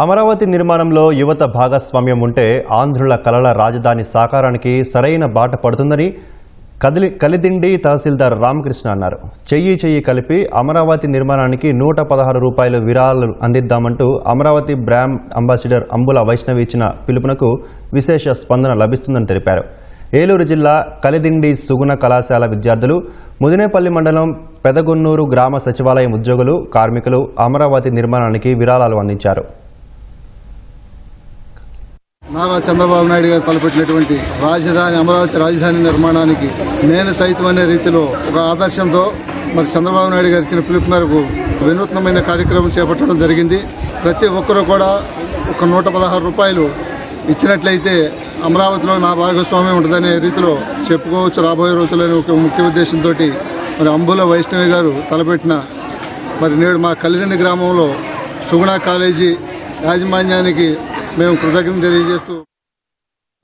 అమరావతి నిర్మాణంలో యువత భాగస్వామ్యం ఉంటే ఆంధ్రుల కలల రాజధాని సాకారానికి సరైన బాట పడుతుందని కదిలి కలిదిండి తహసీల్దార్ రామకృష్ణ అన్నారు. చెయ్యి చెయ్యి కలిపి అమరావతి నిర్మాణానికి నూట పదహారు రూపాయలు విరాళాలు అందిద్దామంటూ అమరావతి బ్రామ్ అంబాసిడర్ అంబుల వైష్ణవి ఇచ్చిన పిలుపునకు విశేష స్పందన లభిస్తుందని తెలిపారు. ఏలూరు జిల్లా కలిదిండి సుగుణ కళాశాల విద్యార్థులు ముదినేపల్లి మండలం పెదగొన్నూరు గ్రామ సచివాలయం ఉద్యోగులు కార్మికులు అమరావతి నిర్మాణానికి విరాళాలు అందించారు. నారా చంద్రబాబు నాయుడు గారు తలపెట్టినటువంటి రాజధాని అమరావతి రాజధాని నిర్మాణానికి నేను సైతం అనే రీతిలో ఒక ఆదర్శంతో మరి చంద్రబాబు నాయుడు గారు ఇచ్చిన పిలుపు మేరకు వినూత్నమైన కార్యక్రమం చేపట్టడం జరిగింది. ప్రతి ఒక్కరూ కూడా ఒక నూట పదహారు రూపాయలు ఇచ్చినట్లయితే అమరావతిలో నా భాగస్వామ్యం ఉంటుందనే రీతిలో చెప్పుకోవచ్చు. రాబోయే రోజులనే ఒక ముఖ్య ఉద్దేశంతో మరి అంబుల వైష్ణవి గారు తలపెట్టిన మరి నేడు మా కలిదిండి గ్రామంలో సుగుణ కాలేజీ యాజమాన్యానికి మేము కృతజ్ఞత తెలియజేస్తూ